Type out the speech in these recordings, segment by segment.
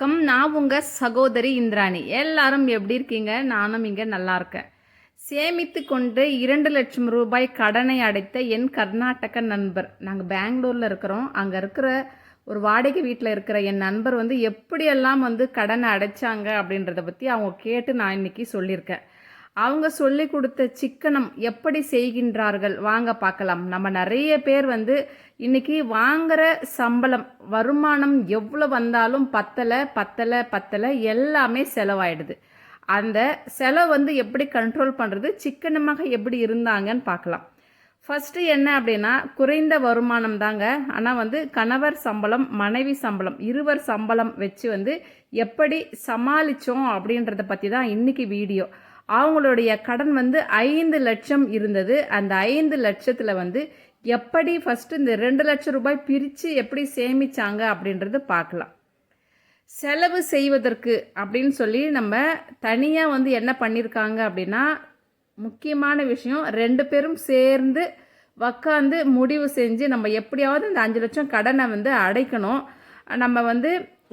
Come நான் உங்கள் சகோதரி இந்திராணி. எல்லாரும் எப்படி இருக்கீங்க? நானும் இங்கே நல்லா இருக்கேன். சேமித்து கொண்டு இரண்டு லட்சம் ரூபாய் கடனை அடைத்த என் கர்நாடக நண்பர். நாங்கள் பெங்களூரில் இருக்கிறோம். அங்கே இருக்கிற ஒரு வாடகை வீட்டில் இருக்கிற என் நண்பர் வந்து எப்படியெல்லாம் வந்து கடனை அடைச்சாங்க அப்படின்றத பற்றி அவங்க கேட்டு நான் இன்னைக்கு சொல்லியிருக்கேன். அவங்க சொல்லி கொடுத்த சிக்கனம் எப்படி செய்கின்றார்கள்? வாங்க பார்க்கலாம். நம்ம நிறைய பேர் வந்து இன்னைக்கு வாங்குற சம்பளம் வருமானம் எவ்வளோ வந்தாலும் பத்தலை பத்தலை பத்தலை எல்லாமே செலவாயிடுது. அந்த செலவு வந்து எப்படி கண்ட்ரோல் பண்ணுறது சிக்கனமாக எப்படி இருந்தாங்கன்னு பார்க்கலாம். ஃபஸ்ட்டு என்ன அப்படின்னா குறைந்த வருமானம் தாங்க. ஆனால் வந்து கணவர் சம்பளம் மனைவி சம்பளம் இருவர் சம்பளம் வச்சு வந்து எப்படி சமாளித்தோம் அப்படின்றத பற்றி தான் இன்றைக்கி வீடியோ. அவங்களுடைய கடன் வந்து ஐந்து லட்சம் இருந்தது. அந்த ஐந்து லட்சத்தில் வந்து எப்படி ஃபஸ்ட்டு இந்த ரெண்டு லட்சம் ரூபாய் பிரித்து எப்படி சேமித்தாங்க அப்படின்றது பார்க்கலாம். செலவு செய்வதற்கு அப்படின்னு சொல்லி நம்ம தனியாக வந்து என்ன பண்ணியிருக்காங்க அப்படின்னா முக்கியமான விஷயம் ரெண்டு பேரும் சேர்ந்து உக்காந்து முடிவு செஞ்சு நம்ம எப்படியாவது இந்த அஞ்சு லட்சம் கடனை வந்து அடைக்கணும். நம்ம வந்து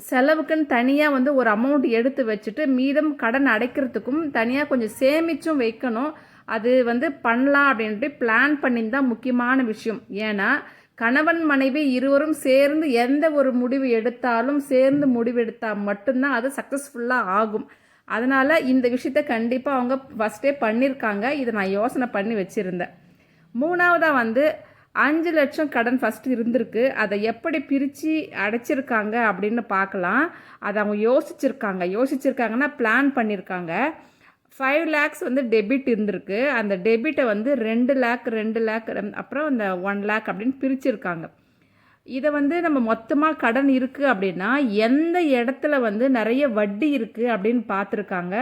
செலவுக்குன்னு தனியாக வந்து ஒரு அமௌண்ட் எடுத்து வச்சுட்டு மீதம் கடன் அடைக்கிறதுக்கும் தனியாக கொஞ்சம் சேமிச்சும் வைக்கணும். அது வந்து பண்ணலாம் அப்படின்ட்டு பிளான் பண்ணியிருந்தால் முக்கியமான விஷயம். ஏன்னா கணவன் மனைவி இருவரும் சேர்ந்து எந்த ஒரு முடிவு எடுத்தாலும் சேர்ந்து முடிவு எடுத்தால் மட்டும்தான் அது சக்ஸஸ்ஃபுல்லாக ஆகும். அதனால் இந்த விஷயத்த கண்டிப்பாக அவங்க ஃபஸ்ட்டே பண்ணியிருக்காங்க. இதை நான் யோசனை பண்ணி வச்சுருந்தேன். மூணாவதாக வந்து அஞ்சு லட்சம் கடன் ஃபஸ்ட்டு இருந்திருக்கு. அதை எப்படி பிரித்து அடைச்சிருக்காங்க அப்படின்னு பார்க்கலாம். அதை அவங்க யோசிச்சிருக்காங்க. யோசிச்சிருக்காங்கன்னா பிளான் பண்ணியிருக்காங்க ஃபைவ் லேக்ஸ் வந்து டெபிட் இருந்திருக்கு. அந்த டெபிட்டை வந்து ரெண்டு லேக் ரெண்டு லேக் அப்புறம் அந்த ஒன் லேக் அப்படின்னு பிரிச்சிருக்காங்க. இதை வந்து நம்ம மொத்தமாக கடன் இருக்குது அப்படின்னா எந்த இடத்துல வந்து நிறைய வட்டி இருக்குது அப்படின்னு பார்த்துருக்காங்க.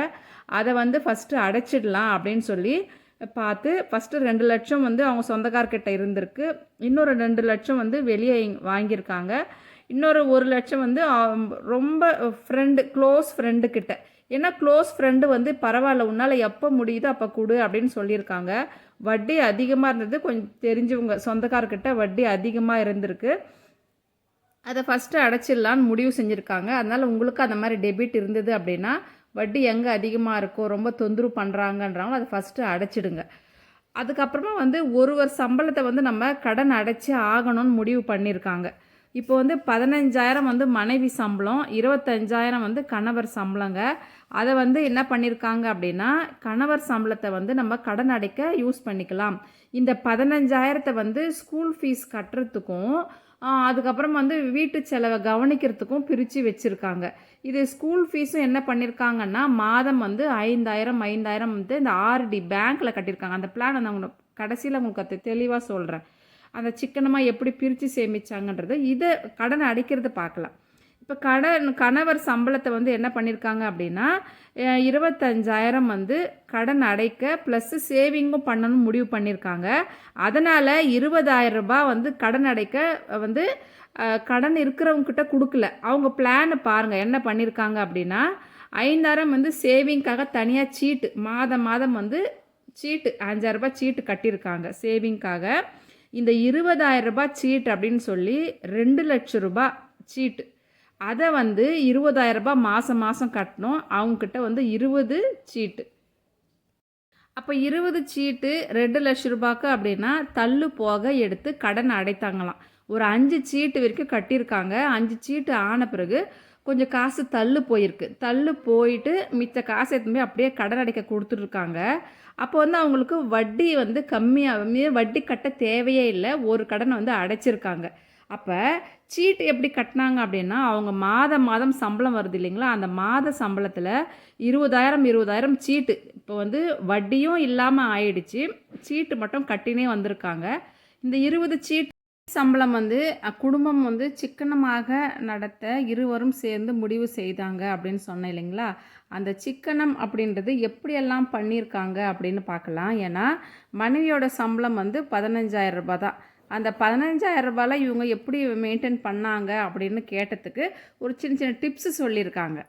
அதை வந்து ஃபஸ்ட்டு அடைச்சிடலாம் அப்படின்னு சொல்லி பார்த்து ஃபஸ்ட்டு ரெண்டு லட்சம் வந்து அவங்க சொந்தக்கார்கிட்ட இருந்திருக்கு. இன்னொரு ரெண்டு லட்சம் வந்து வெளியே வாங்கியிருக்காங்க. இன்னொரு ஒரு லட்சம் வந்து ரொம்ப ஃப்ரெண்டு க்ளோஸ் ஃப்ரெண்டுக்கிட்ட ஏன்னா க்ளோஸ் ஃப்ரெண்டு வந்து பரவாயில்ல உன்னால் எப்போ முடியுதோ அப்போ கொடு அப்படின்னு சொல்லியிருக்காங்க. வட்டி அதிகமாக இருந்தது. கொஞ்சம் தெரிஞ்சவங்க சொந்தக்கார்கிட்ட வட்டி அதிகமாக இருந்திருக்கு. அதை ஃபஸ்ட்டு அடைச்சிடலான்னு முடிவு செஞ்சுருக்காங்க. அதனால் உங்களுக்கு அந்த மாதிரி டெபிட் இருந்தது அப்படின்னா வட்டி எங்கே அதிகமாக இருக்கோ ரொம்ப தொந்தரவு பண்ணுறாங்கன்றாங்களோ அதை ஃபஸ்ட்டு அடைச்சிடுங்க. அதுக்கப்புறமா வந்து ஒருவர் சம்பளத்தை வந்து நம்ம கடன் அடைச்சி ஆகணும்னு முடிவு பண்ணியிருக்காங்க. இப்போ வந்து பதினஞ்சாயிரம் வந்து மனைவி சம்பளம் இருபத்தஞ்சாயிரம் வந்து கணவர் சம்பளங்க. அதை வந்து என்ன பண்ணியிருக்காங்க அப்படின்னா கணவர் சம்பளத்தை வந்து நம்ம கடன் அடைக்க யூஸ் பண்ணிக்கலாம். இந்த பதினஞ்சாயிரத்தை வந்து ஸ்கூல் ஃபீஸ் கட்டுறதுக்கும் அதுக்கப்புறம் வந்து வீட்டு செலவை கவனிக்கிறதுக்கும் பிரித்து வச்சுருக்காங்க. இது ஸ்கூல் ஃபீஸும் என்ன பண்ணியிருக்காங்கன்னா மாதம் வந்து ஐந்தாயிரம் ஐந்தாயிரம் வந்து இந்த ஆர்டி பேங்க்கில் கட்டியிருக்காங்க அந்த பிளான் அந்த உங்களுக்கு கடைசியில் உங்களுக்கு அது தெளிவாக சொல்கிறேன் அந்த சிக்கனமாக எப்படி பிரித்து சேமிச்சாங்கன்றது இதை கடனை அடைக்கிறது பார்க்கலாம். இப்போ கடன் கணவர் சம்பளத்தை வந்து என்ன பண்ணியிருக்காங்க அப்படின்னா இருபத்தஞ்சாயிரம் வந்து கடன் அடைக்க ப்ளஸ்ஸு சேவிங்கும் பண்ணணும் முடிவு பண்ணியிருக்காங்க அதனால் இருபதாயிரம் ரூபாய் வந்து கடன் அடைக்க வந்து கடன் இருக்கிறவங்கக்கிட்ட கொடுக்கல. அவங்க பிளானை பாருங்கள் என்ன பண்ணியிருக்காங்க அப்படின்னா ஐந்தாயிரம் வந்து சேவிங்க்காக தனியாக சீட்டு மாதம் மாதம் வந்து சீட்டு அஞ்சாயிரரூபா சீட்டு கட்டியிருக்காங்க சேவிங்க்காக இந்த இருபதாயிரம் ரூபாய் சீட் அப்படின்னு சொல்லி ரெண்டு லட்ச ரூபாய் சீட்டு அதை வந்து இருபதாயிரரூபா மாதம் மாதம் கட்டணும். அவங்கக்கிட்ட வந்து இருபது சீட்டு. அப்போ இருபது சீட்டு ரெண்டு லட்ச ரூபாய்க்கு அப்படின்னா தள்ளு போக எடுத்து கடன் அடைத்தாங்களாம். ஒரு அஞ்சு சீட்டு வரைக்கும் கட்டியிருக்காங்க. அஞ்சு சீட்டு ஆன பிறகு கொஞ்சம் காசு தள்ளு போயிருக்கு. தள்ளு போயிட்டு மிச்ச காசு எடுத்துமே அப்படியே கடன் அடைக்க கொடுத்துட்ருக்காங்க. அப்போ வந்து அவங்களுக்கு வட்டி வந்து கம்மியாக வட்டி கட்ட தேவையே இல்லை. ஒரு கடனை வந்து அடைச்சிருக்காங்க. அப்போ சீட்டு எப்படி கட்டினாங்க அப்படின்னா அவங்க மாதம் மாதம் சம்பளம் வருது இல்லைங்களா? அந்த மாத சம்பளத்தில் இருபதாயிரம் இருபதாயிரம் சீட்டு. இப்போ வந்து வட்டியும் இல்லாமல் ஆயிடுச்சு. சீட்டு மட்டும் கட்டினே வந்திருக்காங்க. இந்த இருபது சீட்டு சம்பளம் வந்து குடும்பம் வந்து சிக்கனமாக நடத்த இருவரும் சேர்ந்து முடிவு செய்தாங்க அப்படின்னு சொன்னேன் இல்லைங்களா? அந்த சிக்கனம் அப்படின்றது எப்படியெல்லாம் பண்ணியிருக்காங்க அப்படின்னு பார்க்கலாம். ஏன்னா மனைவியோட சம்பளம் வந்து பதினஞ்சாயிரம் ரூபாய் தான். அந்த பதினஞ்சாயிரம் ரூபாயில் இவங்க எப்படி மெயின்டைன் பண்ணாங்க அப்படின்னு கேட்டதுக்கு ஒரு சின்ன சின்ன டிப்ஸு சொல்லியிருக்காங்க.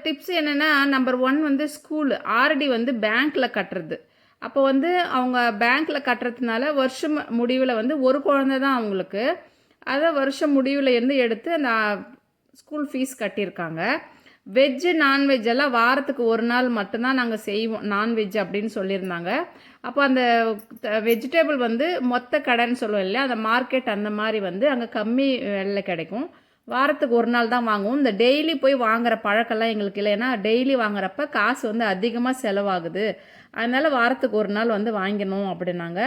டிப்ஸ் என்னென்னா நம்பர் ஒன் வந்து ஸ்கூலு ஆர்டி வந்து பேங்க்கில் கட்டுறது. அப்போ வந்து அவங்க பேங்க்கில் கட்டுறதுனால வருஷம் முடிவில் வந்து ஒரு குழந்தை தான் அவங்களுக்கு. அதை வருஷம் முடிவில் இருந்து எடுத்து அந்த ஸ்கூல் ஃபீஸ் கட்டியிருக்காங்க. வெஜ்ஜு நான்வெஜ் எல்லாம் வாரத்துக்கு ஒரு நாள் மட்டும்தான் நாங்கள் செய்வோம். நான்வெஜ் அப்படின்னு சொல்லியிருந்தாங்க. அப்போ அந்த வெஜிடேபிள் வந்து மொத்த கடைன்னு சொல்லுவோம் இல்லையா? அந்த மார்க்கெட் அந்த மாதிரி வந்து அங்கே கம்மி விலைல கிடைக்கும். வாரத்துக்கு ஒரு நாள் தான் வாங்குவோம். இந்த டெய்லி போய் வாங்குற பழக்கம்லாம் எங்களுக்கு இல்லை. ஏன்னா டெய்லி வாங்குறப்ப காசு வந்து அதிகமாக செலவாகுது. அதனால் வாரத்துக்கு ஒரு நாள் வந்து வாங்கினோம் அப்படின்னாங்க.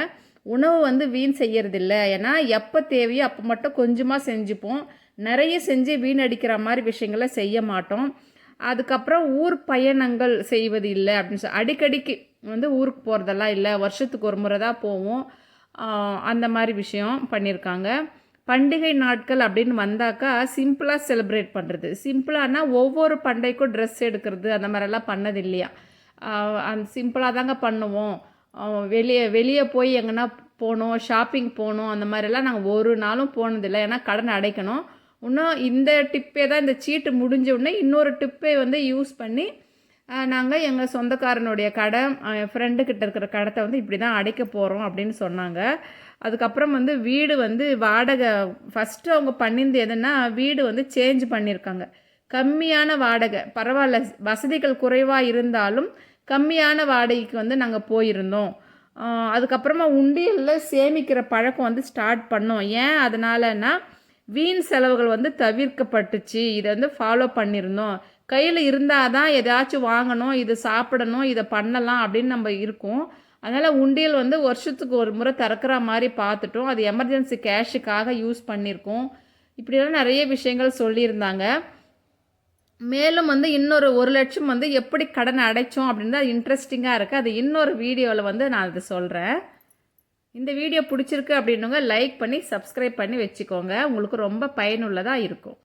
உணவு வந்து வீண் செய்யறதில்ல. ஏன்னா எப்போ தேவையோ அப்போ மட்டும் கொஞ்சமாக செஞ்சுப்போம். நிறைய செஞ்சு வீணடிக்கிற மாதிரி விஷயங்களை செய்ய மாட்டோம். அதுக்கப்புறம் ஊர் பயணங்கள் செய்வது இல்லை அப்படின்னு சொல்லி அடிக்கடிக்கு வந்து ஊருக்கு போகிறதெல்லாம் இல்லை. வருஷத்துக்கு ஒரு முறை தான் போவோம். அந்த மாதிரி விஷயம் பண்ணியிருக்காங்க. பண்டிகை நாட்கள் அப்படின்னு வந்தாக்கா சிம்பிளாக செலிப்ரேட் பண்ணுறது சிம்பிளானா ஒவ்வொரு பண்டிகைக்கும் ட்ரெஸ் எடுக்கிறது அந்த மாதிரிலாம் பண்ணது இல்லையா? அந்த சிம்பிளாக தாங்க பண்ணுவோம். வெளியே வெளியே போய் எங்கன்னா போகணும் ஷாப்பிங் போகணும் அந்த மாதிரிலாம் நாங்கள் ஒரு நாளும் போனதில்லை. ஏன்னா கடன் அடைக்கணும். இன்னும் இந்த டிப்பே தான் இந்த சீட்டு முடிஞ்ச உடனே இன்னொரு டிப்பே வந்து யூஸ் பண்ணி நாங்கள் எங்கள் சொந்தக்காரனுடைய கடை என் ஃப்ரெண்டுக்கிட்ட இருக்கிற கடத்தை வந்து இப்படி தான் அடைக்க போகிறோம் அப்படின்னு சொன்னாங்க. அதுக்கப்புறம் வந்து வீடு வந்து வாடகை ஃபஸ்ட்டு அவங்க பண்ணியிருந்து எதுன்னா வீடு வந்து சேஞ்ச் பண்ணியிருக்காங்க. கம்மியான வாடகை. பரவாயில்ல வசதிகள் குறைவாக இருந்தாலும் கம்மியான வாடகைக்கு வந்து நாங்கள் போயிருந்தோம். அதுக்கப்புறமா உண்டியலில் சேமிக்கிற பழக்கம் வந்து ஸ்டார்ட் பண்ணோம். ஏன் அதனாலன்னா வீண் செலவுகள் வந்து தவிர்க்கப்பட்டுச்சு. இதை வந்து ஃபாலோ பண்ணியிருந்தோம் கையில் இருந்தால் தான் எதாச்சும் வாங்கணும் இது சாப்பிடணும் இதை பண்ணலாம் அப்படின்னு நம்ம இருக்கோம். அதனால் உண்டியல் வந்து வருஷத்துக்கு ஒரு முறை திறக்கிற மாதிரி பார்த்துட்டோம். அது எமர்ஜென்சி கேஷுக்காக யூஸ் பண்ணியிருக்கோம். இப்படியெல்லாம் நிறைய விஷயங்கள் சொல்லியிருந்தாங்க. மேலும் வந்து இன்னொரு ஒரு லட்சம் வந்து எப்படி கடன் அடைச்சோம் அப்படின்னு தான் இன்ட்ரெஸ்டிங்காக இருக்குது அது இன்னொரு வீடியோவில் வந்து நான் அது சொல்கிறேன் இந்த வீடியோ பிடிச்சிருக்கு அப்படின்னவங்க லைக் பண்ணி சப்ஸ்கிரைப் பண்ணி வச்சுக்கோங்க. உங்களுக்கு ரொம்ப பயனுள்ளதாக இருக்கும்.